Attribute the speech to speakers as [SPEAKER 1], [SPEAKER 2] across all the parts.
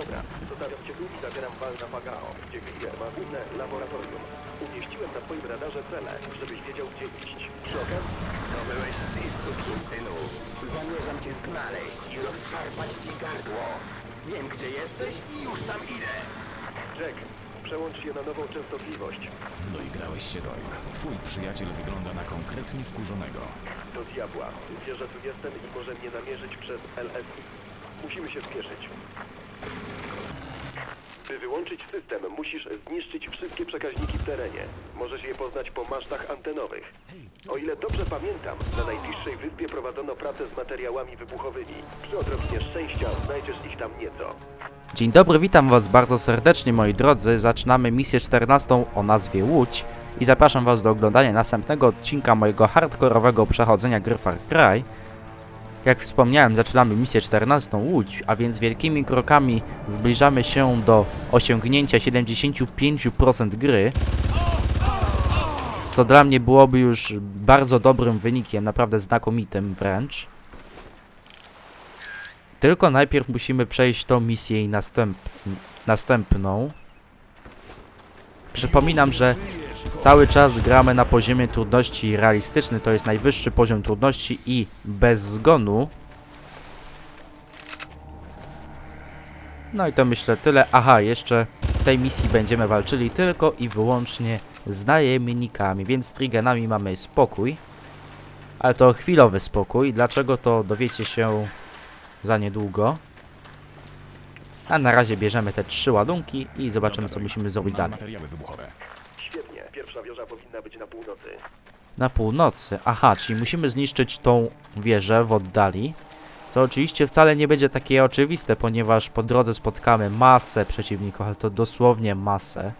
[SPEAKER 1] Dobra, zostawiam cię tu i zabieram wal na Pagao, gdzie Krieger ma główne laboratorium. Umieściłem na twoim radarze cele, żebyś wiedział gdzie iść. Przy okazji,
[SPEAKER 2] To byłeś z listu, synu. Zamierzam cię znaleźć i rozszarpać ci gardło. Wiem, gdzie jesteś i już tam idę.
[SPEAKER 1] Jack, przełącz się na nową częstotliwość.
[SPEAKER 3] Doigrałeś się, Doyle. Twój przyjaciel wygląda na konkretnie wkurzonego.
[SPEAKER 1] Do diabła. Wie, że tu jestem i może mnie namierzyć przez LSI. Musimy się spieszyć. By wyłączyć system, musisz zniszczyć wszystkie przekaźniki w terenie. Możesz je poznać po masztach antenowych. O ile dobrze pamiętam, na najbliższej wyspie prowadzono pracę z materiałami wybuchowymi. Przy odrobinie szczęścia znajdziesz ich tam nieco.
[SPEAKER 4] Dzień dobry, witam was bardzo serdecznie moi drodzy. Zaczynamy misję 14 o nazwie Łódź i zapraszam was do oglądania następnego odcinka mojego hardkorowego przechodzenia gry Far Cry. Jak wspomniałem, zaczynamy misję 14 Łódź, a więc wielkimi krokami zbliżamy się do osiągnięcia 75% gry. Co dla mnie byłoby już bardzo dobrym wynikiem, naprawdę znakomitym wręcz. Tylko najpierw musimy przejść tą misję i następ następną. Przypominam, że cały czas gramy na poziomie trudności realistyczny, to jest najwyższy poziom trudności i bez zgonu. No i to myślę tyle. Aha, jeszcze w tej misji będziemy walczyli tylko i wyłącznie z najemnikami, więc z Trigenami mamy spokój. Ale to chwilowy spokój. Dlaczego to dowiecie się za niedługo. A na razie bierzemy te trzy ładunki i zobaczymy co musimy zrobić dalej.
[SPEAKER 1] Pierwsza wieża powinna być na północy.
[SPEAKER 4] Na północy. Aha, czyli musimy zniszczyć tą wieżę w oddali. Co oczywiście wcale nie będzie takie oczywiste, ponieważ po drodze spotkamy masę przeciwników, ale to dosłownie masę.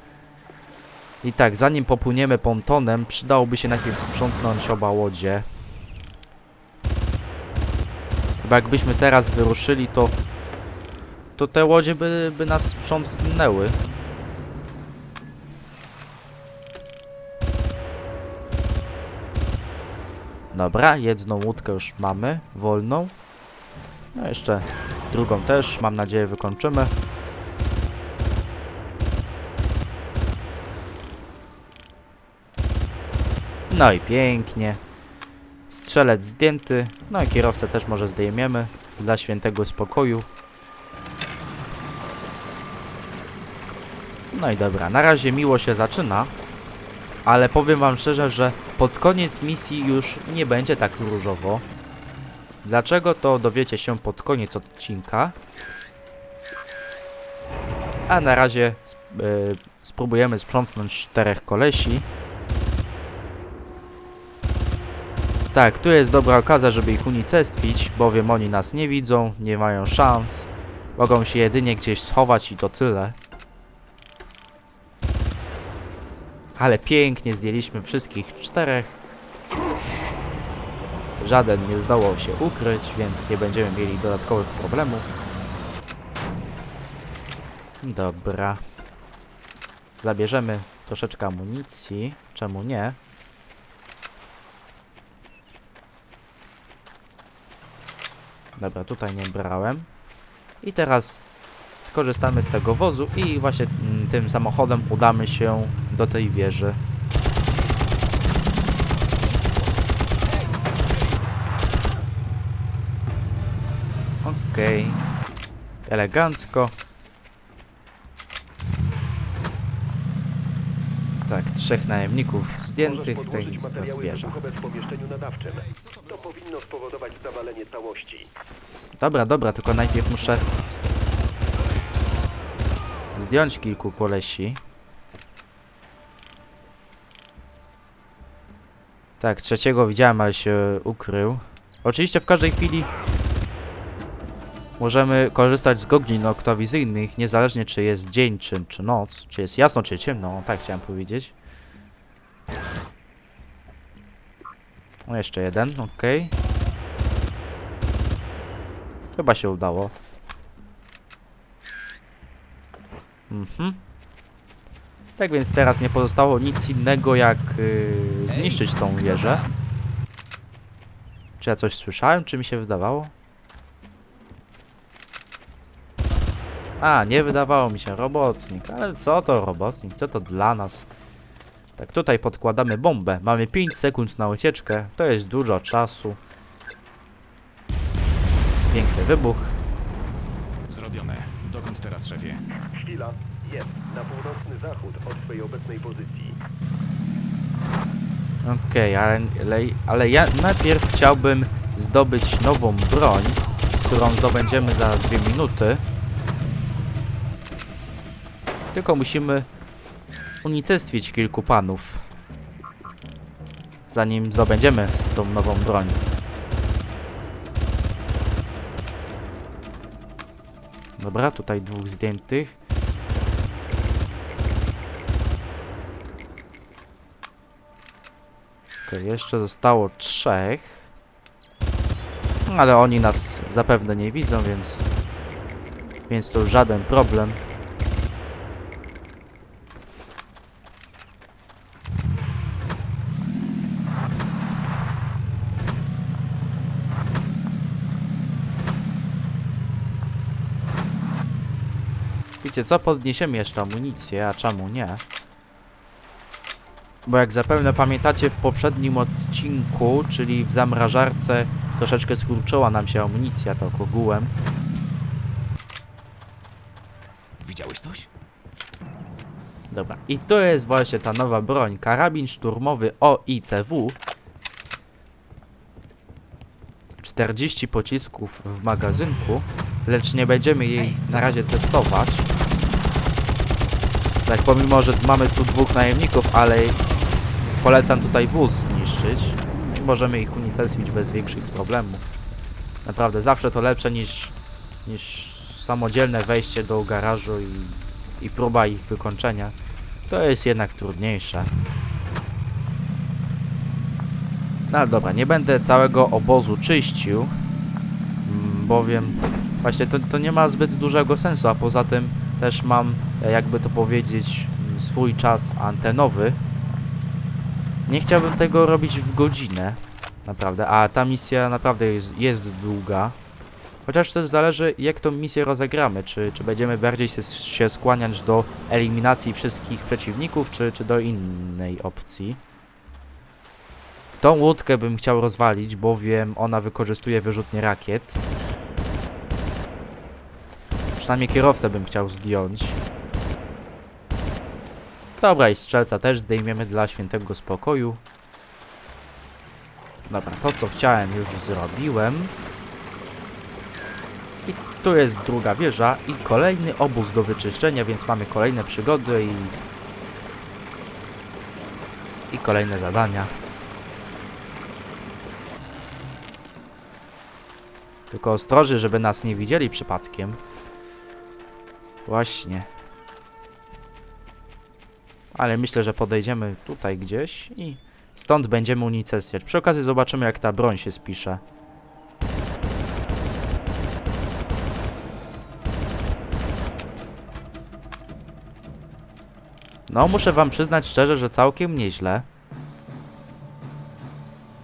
[SPEAKER 4] I tak, zanim popłyniemy pontonem, przydałoby się najpierw sprzątnąć oba łodzie. Chyba jakbyśmy teraz wyruszyli, to... To te łodzie by, by nas sprzątnęły. Dobra, jedną łódkę już mamy, wolną. No jeszcze drugą też, mam nadzieję wykończymy. No i pięknie. Strzelec zdjęty, no i kierowcę też może zdejmiemy dla świętego spokoju. No i dobra, na razie miło się zaczyna. Ale powiem wam szczerze, że pod koniec misji już nie będzie tak różowo. Dlaczego to dowiecie się pod koniec odcinka. A na razie y, spróbujemy sprzątnąć czterech kolesi. Tak, tu jest dobra okazja, żeby ich unicestwić, bowiem oni nas nie widzą, nie mają szans. Mogą się jedynie gdzieś schować i to tyle. Ale pięknie zdjęliśmy wszystkich czterech. Żaden nie zdołał się ukryć, więc nie będziemy mieli dodatkowych problemów. Dobra. Zabierzemy troszeczkę amunicji. Czemu nie? Dobra, tutaj nie brałem. I teraz skorzystamy z tego wozu i właśnie mm, tym samochodem udamy się do tej wieży. Okej. Elegancko. Tak, trzech najemników zdjętych,
[SPEAKER 1] pomieszczeniu nadawczym. To powinno spowodować zawalenie całości.
[SPEAKER 4] Dobra, dobra, tylko najpierw muszę zdjąć kilku kolesi. Tak, trzeciego widziałem, ale się ukrył. Oczywiście w każdej chwili możemy korzystać z gogli noktowizyjnych, niezależnie czy jest dzień, czy, czy noc, czy jest jasno, czy ciemno, tak chciałem powiedzieć. O, jeszcze jeden, okej. Chyba się udało. Mhm. Tak więc teraz nie pozostało nic innego jak yy, zniszczyć tą wieżę. Czy ja coś słyszałem, czy mi się wydawało? A, nie wydawało mi się robotnik. Ale co to robotnik? Co to dla nas? Tak, tutaj podkładamy bombę. Mamy 5 sekund na ucieczkę. To jest dużo czasu. Piękny wybuch.
[SPEAKER 3] Zrobione. Dokąd teraz, szefie?
[SPEAKER 1] Chwila. Na północny zachód od twojej obecnej pozycji.
[SPEAKER 4] Okej, ale, ale, ale ja najpierw chciałbym zdobyć nową broń, którą zdobędziemy za dwie minuty. Tylko musimy unicestwić kilku panów, zanim zdobędziemy tą nową broń. Dobra, tutaj dwóch zdjętych. Okej, jeszcze zostało trzech. Ale oni nas zapewne nie widzą, więc... Więc to żaden problem. Wiecie co, podniesiemy jeszcze amunicję, a czemu nie? Bo jak zapewne pamiętacie w poprzednim odcinku, czyli w zamrażarce, troszeczkę skurczyła nam się amunicja, tak ogółem.
[SPEAKER 3] Widziałeś coś?
[SPEAKER 4] Dobra, i to jest właśnie ta nowa broń, karabin szturmowy OICW. 40 pocisków w magazynku, lecz nie będziemy jej na razie testować. Tak, pomimo, że mamy tu dwóch najemników, ale polecam tutaj wóz zniszczyć. I możemy ich unicestwić bez większych problemów. Naprawdę, zawsze to lepsze niż, niż samodzielne wejście do garażu i, i próba ich wykończenia. To jest jednak trudniejsze. No dobra, nie będę całego obozu czyścił, mm, bowiem właśnie to, to nie ma zbyt dużego sensu, a poza tym też mam, e, jakby to powiedzieć, mm, swój czas antenowy. Nie chciałbym tego robić w godzinę, naprawdę, a ta misja naprawdę jest, jest długa. Chociaż też zależy jak tą misję rozegramy, czy, czy będziemy bardziej się, się skłaniać do eliminacji wszystkich przeciwników, czy, czy do innej opcji. Tą łódkę bym chciał rozwalić, bowiem ona wykorzystuje wyrzutnie rakiet. Przynajmniej kierowcę bym chciał zdjąć. Dobra, i strzelca też zdejmiemy dla świętego spokoju. Dobra, to co chciałem już zrobiłem. I tu jest druga wieża i kolejny obóz do wyczyszczenia, więc mamy kolejne przygody i... I kolejne zadania. Tylko ostrożnie, żeby nas nie widzieli przypadkiem. Właśnie. Ale myślę, że podejdziemy tutaj gdzieś i stąd będziemy unicestwiać. Przy okazji zobaczymy jak ta broń się spisze. No, muszę wam przyznać szczerze, że całkiem nieźle.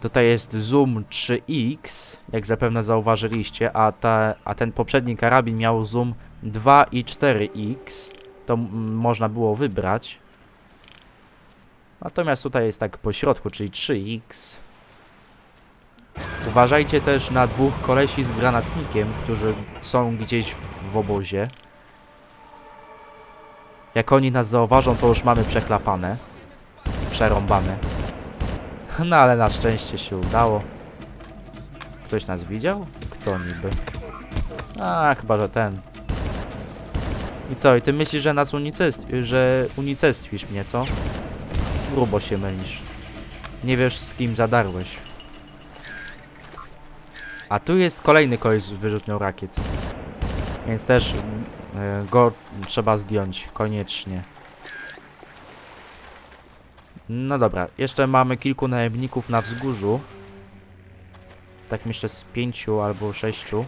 [SPEAKER 4] Tutaj jest zoom 3x, jak zapewne zauważyliście, a, ta, a ten poprzedni karabin miał zoom 2 i 4x. To można było wybrać. Natomiast tutaj jest tak po środku, czyli 3x. Uważajcie też na dwóch kolesi z granatnikiem, którzy są gdzieś w obozie. Jak oni nas zauważą, to już mamy przeklapane. Przerąbane. No ale na szczęście się udało. Ktoś nas widział? Kto niby? A, chyba, że ten. I co, i ty myślisz, że nas unicestwisz, że unicestwisz mnie, co? Grubo się mylisz. Nie wiesz z kim zadarłeś. A tu jest kolejny koleś z wyrzutnią rakiet. Więc też y, go trzeba zdjąć, koniecznie. No dobra, jeszcze mamy kilku najemników na wzgórzu. Tak myślę z pięciu albo sześciu.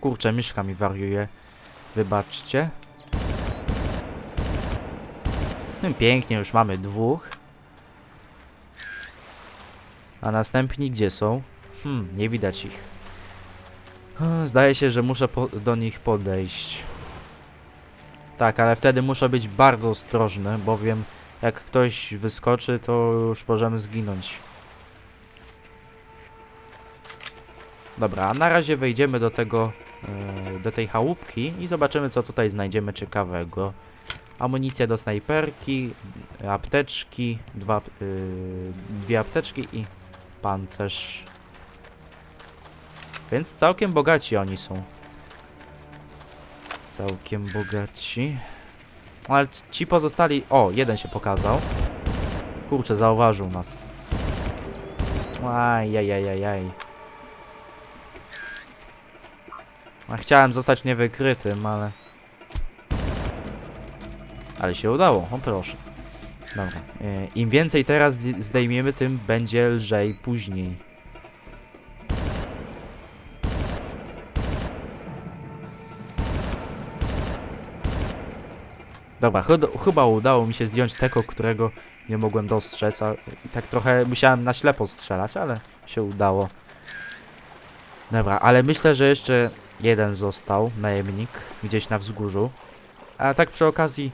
[SPEAKER 4] Kurczę, myszka mi wariuje. Wybaczcie. No pięknie, już mamy dwóch. A następni gdzie są? Hmm, nie widać ich. Zdaje się, że muszę do nich podejść. Tak, ale wtedy muszę być bardzo ostrożny, bowiem jak ktoś wyskoczy, to już możemy zginąć. Dobra, a na razie wejdziemy do tego, e, do tej chałupki i zobaczymy, co tutaj znajdziemy ciekawego. Amunicja do snajperki, apteczki, dwa, y, dwie apteczki i pancerz. Więc całkiem bogaci oni są. Całkiem bogaci. Ale ci pozostali... O, jeden się pokazał. Kurczę, zauważył nas. Ajajajajaj. A chciałem zostać niewykrytym, ale... Ale się udało, o proszę. Dobra. e, Im więcej teraz zdejmiemy, tym będzie lżej później. Dobra, chyba udało mi się zdjąć tego, którego nie mogłem dostrzec, a i tak trochę musiałem na ślepo strzelać, ale się udało. Dobra, ale myślę, że jeszcze jeden został, najemnik, gdzieś na wzgórzu. A tak przy okazji,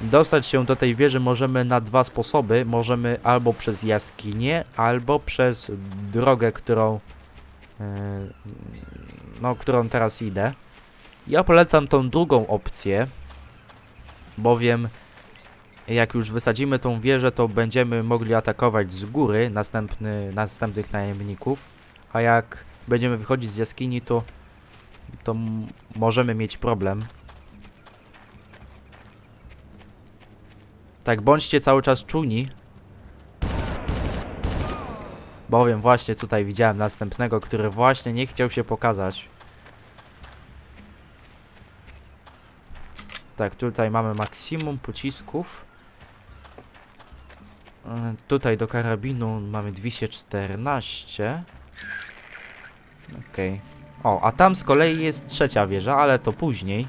[SPEAKER 4] dostać się do tej wieży możemy na dwa sposoby. Możemy albo przez jaskinię, albo przez drogę, którą, yy, no, którą teraz idę. Ja polecam tą drugą opcję, bowiem jak już wysadzimy tą wieżę, to będziemy mogli atakować z góry następny, następnych najemników, a jak będziemy wychodzić z jaskini, to, to możemy mieć problem. Tak, bądźcie cały czas czujni. Bowiem właśnie tutaj widziałem następnego, który właśnie nie chciał się pokazać. Tak, tutaj mamy maksimum pocisków. E, Tutaj do karabinu mamy 214. Okej. O, a tam z kolei jest trzecia wieża, ale to później.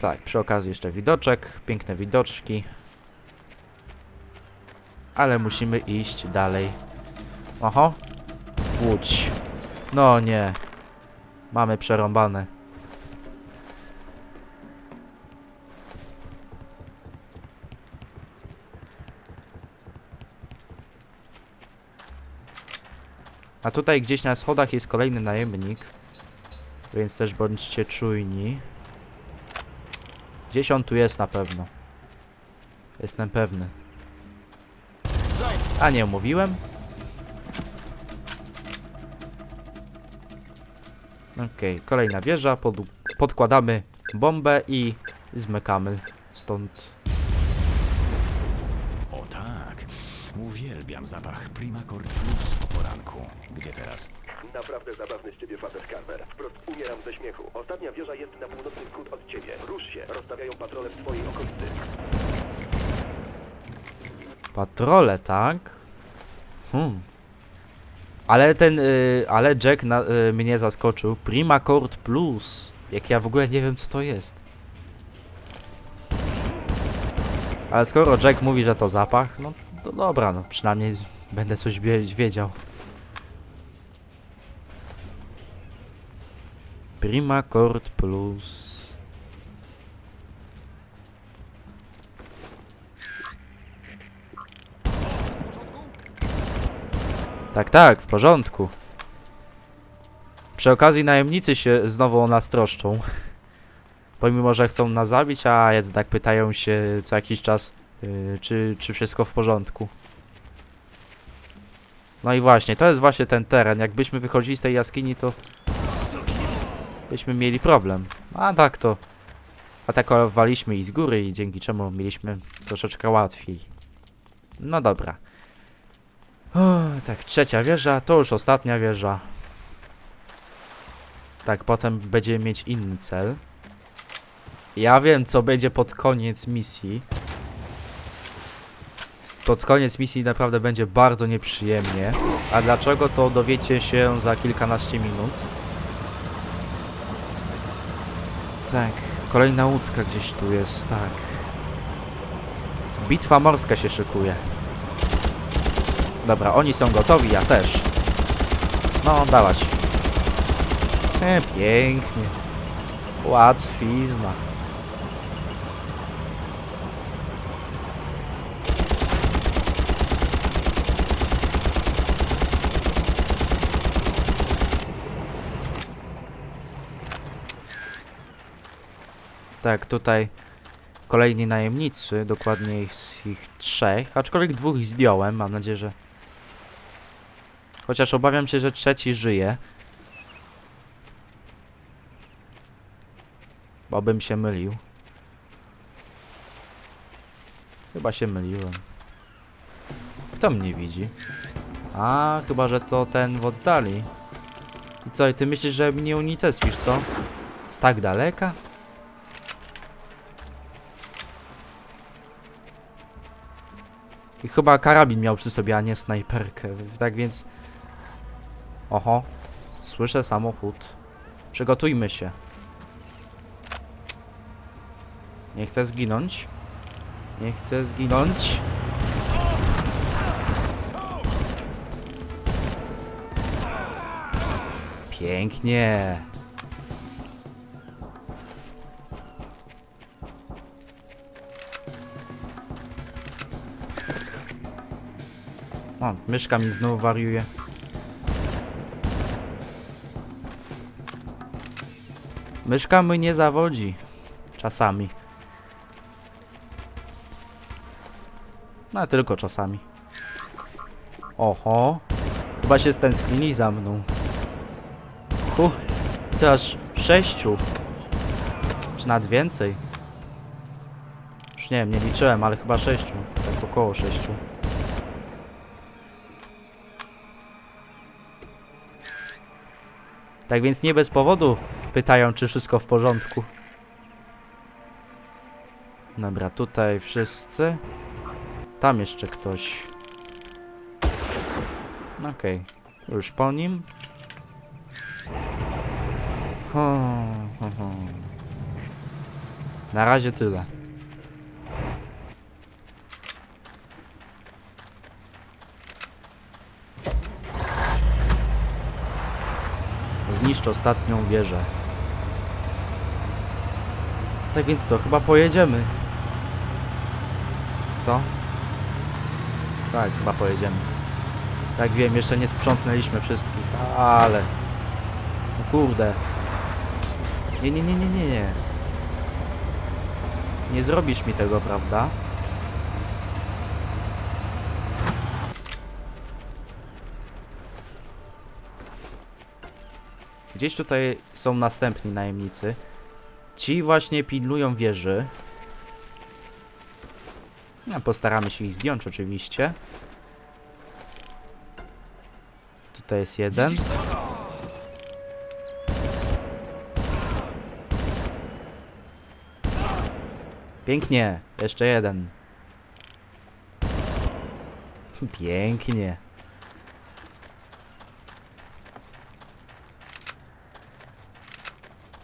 [SPEAKER 4] Tak, przy okazji jeszcze widoczek, piękne widoczki. Ale musimy iść dalej. Oho. Łódź. No nie. Mamy przerąbane. A tutaj gdzieś na schodach jest kolejny najemnik. Więc też bądźcie czujni. Gdzieś on tu jest na pewno. Jestem pewny. A nie mówiłem? Okej, kolejna wieża, pod, podkładamy bombę i zmykamy stąd.
[SPEAKER 3] O tak. Uwielbiam zapach Primacord Plus o poranku. Gdzie teraz?
[SPEAKER 1] Naprawdę zabawny z ciebie facet, Carver. Wprost umieram ze śmiechu. Ostatnia wieża jest na północny wschód od ciebie. Rusz się, rozstawiają patrole w twojej okolicy.
[SPEAKER 4] Patrole, tak? Hmm. Ale ten, y, ale Jack na, y, mnie zaskoczył. Prima Cord Plus. Jak ja w ogóle nie wiem co to jest. Ale skoro Jack mówi, że to zapach, no to dobra, no przynajmniej będę coś wie- wiedział. Prima Cord Plus. Tak, tak, w porządku. Przy okazji najemnicy się znowu o nas troszczą. Pomimo, że chcą nas zabić, a jednak pytają się co jakiś czas, yy, czy, czy wszystko w porządku. No i właśnie, to jest właśnie ten teren. Jakbyśmy wychodzili z tej jaskini, to byśmy mieli problem. A tak to atakowaliśmy i z góry i dzięki czemu mieliśmy troszeczkę łatwiej. No dobra. Tak, trzecia wieża, to już ostatnia wieża. Tak, potem będziemy mieć inny cel. Ja wiem, co będzie pod koniec misji. Pod koniec misji naprawdę będzie bardzo nieprzyjemnie. A dlaczego, to dowiecie się za kilkanaście minut. Tak, kolejna łódka gdzieś tu jest, tak. Bitwa morska się szykuje. Dobra, oni są gotowi, ja też. No, dawać. E, pięknie. Łatwizna. Tak, tutaj kolejni najemnicy, dokładnie jest ich trzech, aczkolwiek dwóch zdjąłem, mam nadzieję, że... Chociaż obawiam się, że trzeci żyje. Bo bym się mylił. Chyba się myliłem. Kto mnie widzi? A, chyba, że to ten w oddali. I co, i ty myślisz, że mnie unicestwisz, co? Z tak daleka? I chyba karabin miał przy sobie, a nie snajperkę. Tak więc... Oho. Słyszę samochód. Przygotujmy się. Nie chcę zginąć. Nie chcę zginąć. Pięknie. O, myszka mi znowu wariuje. Myszka my nie zawodzi. Czasami. No tylko czasami. Oho. Chyba się stęsknili za mną. Hu. To aż sześciu. Czy nawet więcej. Już nie wiem, nie liczyłem, ale chyba sześciu. Tak około sześciu. Tak więc nie bez powodu pytają, czy wszystko w porządku. Dobra, tutaj wszyscy. Tam jeszcze ktoś. Okej, już po nim. Ho, ho, ho. Na razie tyle. Zniszcz ostatnią wieżę. Tak więc to chyba pojedziemy. Co? Tak, chyba pojedziemy. Tak wiem, jeszcze nie sprzątnęliśmy wszystkich, ale... No kurde. Nie, nie, nie, nie, nie, nie. Nie zrobisz mi tego, prawda? Gdzieś tutaj są następni najemnicy. Ci właśnie pilnują wieży. No, postaramy się ich zdjąć oczywiście. Tutaj jest jeden. Pięknie, jeszcze jeden. Pięknie.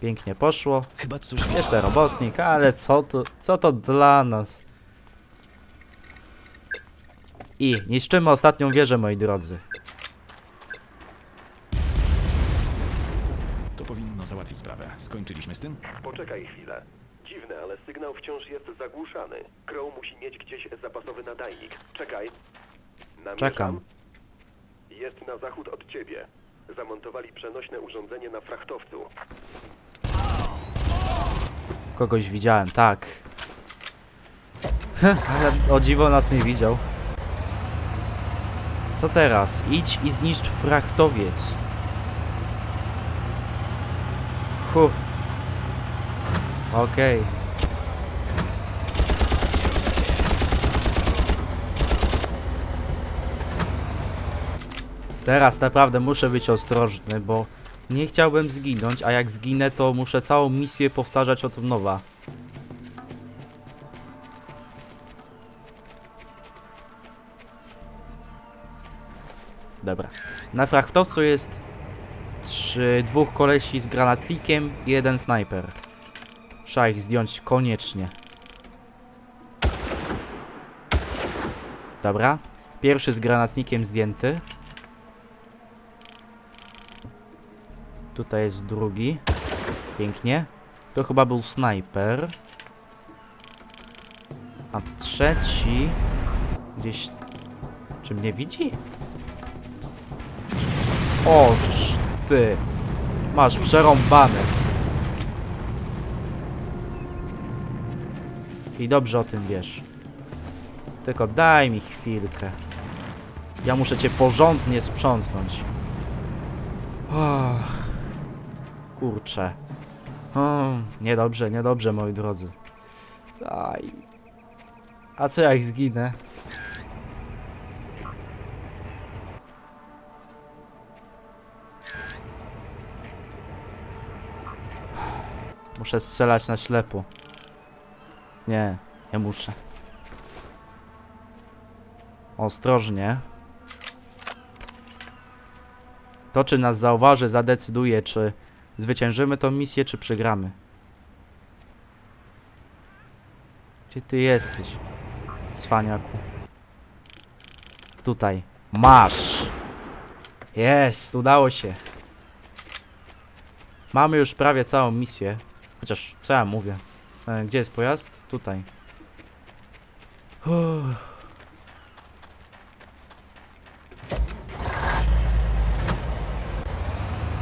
[SPEAKER 4] Pięknie poszło.
[SPEAKER 3] Chyba coś
[SPEAKER 4] Jeszcze robotnik, ale co to, co to dla nas? I niszczymy ostatnią wieżę, moi drodzy.
[SPEAKER 3] To powinno załatwić sprawę. Skończyliśmy z tym?
[SPEAKER 1] Poczekaj chwilę. Dziwne, ale sygnał wciąż jest zagłuszany. Crow musi mieć gdzieś zapasowy nadajnik. Czekaj. Namierzam.
[SPEAKER 4] Czekam.
[SPEAKER 1] Jest na zachód od ciebie. Zamontowali przenośne urządzenie na frachtowcu.
[SPEAKER 4] Kogoś widziałem, tak. Ale o dziwo nas nie widział. Co teraz? Idź i zniszcz frachtowiec. Huh. Okej. Teraz naprawdę muszę być ostrożny, bo nie chciałbym zginąć, a jak zginę, to muszę całą misję powtarzać od nowa. Dobra. Na frachtowcu jest trzy, dwóch kolesi z granatnikiem i jeden snajper. Trzeba ich zdjąć koniecznie. Dobra. Pierwszy z granatnikiem zdjęty. Tutaj jest drugi. Pięknie. To chyba był snajper. A trzeci... Gdzieś... Czy mnie widzi? O, ty. Masz przerąbane. I dobrze o tym wiesz. Tylko daj mi chwilkę. Ja muszę cię porządnie sprzątnąć. Och. Kurczę. O, niedobrze, niedobrze, moi drodzy. Daj. A co jak zginę? Muszę strzelać na ślepo. Nie, nie muszę. Ostrożnie. To, czy nas zauważy, zadecyduje, czy zwyciężymy tą misję, czy przegramy. Gdzie ty jesteś, cwaniaku? Tutaj. Masz! Jest, udało się. Mamy już prawie całą misję. Chociaż, co ja mówię? E, gdzie jest pojazd? Tutaj. Uff.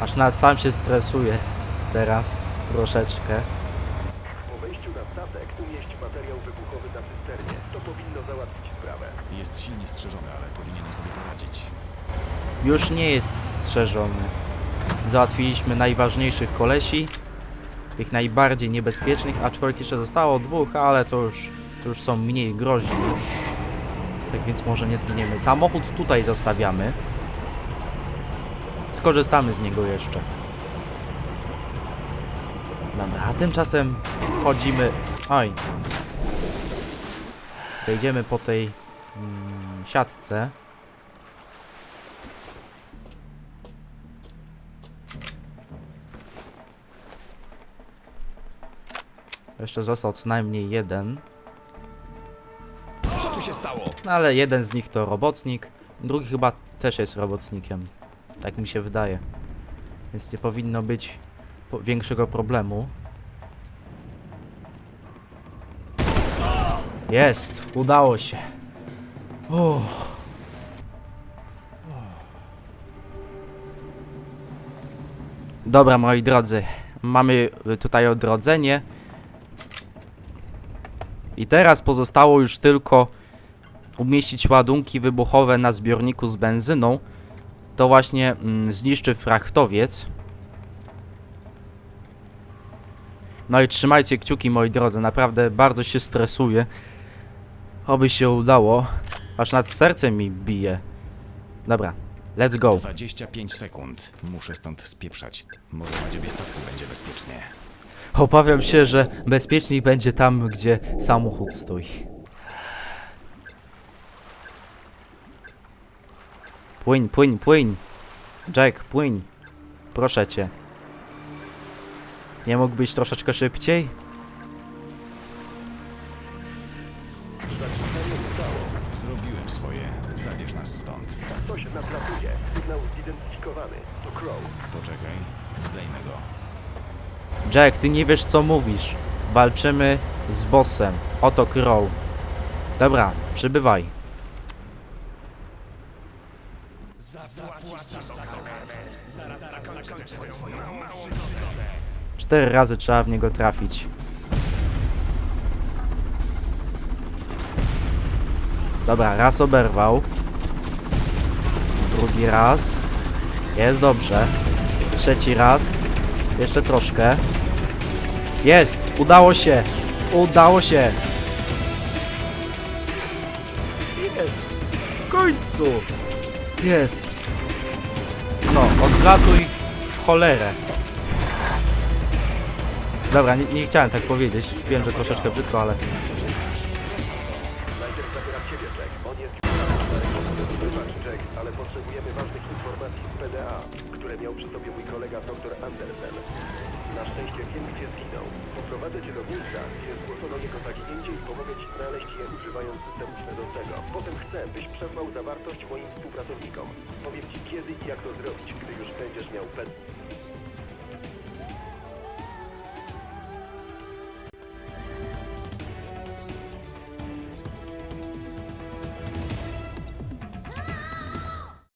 [SPEAKER 4] Aż nawet sam się stresuję teraz troszeczkę.
[SPEAKER 1] Po wejściu na statek umieść materiał wybuchowy na cysternie. To powinno załatwić sprawę.
[SPEAKER 3] Jest silnie strzeżony, ale powinienem sobie poradzić.
[SPEAKER 4] Już nie jest strzeżony. Załatwiliśmy najważniejszych kolesi, tych najbardziej niebezpiecznych, aczkolwiek jeszcze zostało dwóch, ale to już, to już są mniej groźni. Tak więc może nie zginiemy. Samochód tutaj zostawiamy. Skorzystamy z niego jeszcze. Dobra, a tymczasem chodzimy... Oj. Przejdziemy po tej mm, siatce. Jeszcze został co najmniej jeden.
[SPEAKER 3] Co tu się stało?
[SPEAKER 4] No ale jeden z nich to robotnik, drugi chyba też jest robotnikiem. Tak mi się wydaje. Więc nie powinno być po większego problemu. Jest! Udało się! Uff. Dobra, moi drodzy. Mamy tutaj odrodzenie. I teraz pozostało już tylko umieścić ładunki wybuchowe na zbiorniku z benzyną. To właśnie mm, zniszczy frachtowiec. No i trzymajcie kciuki moi drodzy, naprawdę bardzo się stresuję. Oby się udało. Aż nad sercem mi bije. Dobra, let's go.
[SPEAKER 3] 25 sekund. Muszę stąd spieprzać. Może na dziobie statku będzie bezpiecznie.
[SPEAKER 4] Obawiam się, że bezpieczniej będzie tam, gdzie samochód stoi. Płyń, płyń, płyń. Jack, płyń. Proszę cię. Nie mógłbyś troszeczkę szybciej?
[SPEAKER 3] Zrobiłem swoje. Zabierz nas stąd.
[SPEAKER 1] Ktoś nadlatuje. Sygnał zidentyfikowany. To Crow.
[SPEAKER 3] Poczekaj. Zdejmę go.
[SPEAKER 4] Jack, ty nie wiesz co mówisz. Walczymy z bossem. Oto Crow. Dobra, przybywaj. Cztery razy trzeba w niego trafić. Dobra, raz oberwał. Drugi raz. Jest dobrze. Trzeci raz. Jeszcze troszkę. Jest! Udało się! Udało się! Jest! W końcu! Jest! No, odlatuj w cholerę. Dobra, nie, nie chciałem tak powiedzieć. Wiem, że troszeczkę brzydko, ale...
[SPEAKER 1] Najpierw zabieram ciebie. On jest... Wybacz, ale potrzebujemy ważnych informacji z PDA, które miał przy sobie mój kolega dr Andersen. Na szczęście wiem, gdzie zginął. Poprowadzę cię do miejsca, gdzie zgłoszono zaginięcie i pomogę ci znaleźć je używając systemu śledzącego. Potem chcę, byś przesłał zawartość moim współpracownikom. Powiem ci kiedy i jak to zrobić, gdy już będziesz miał pet.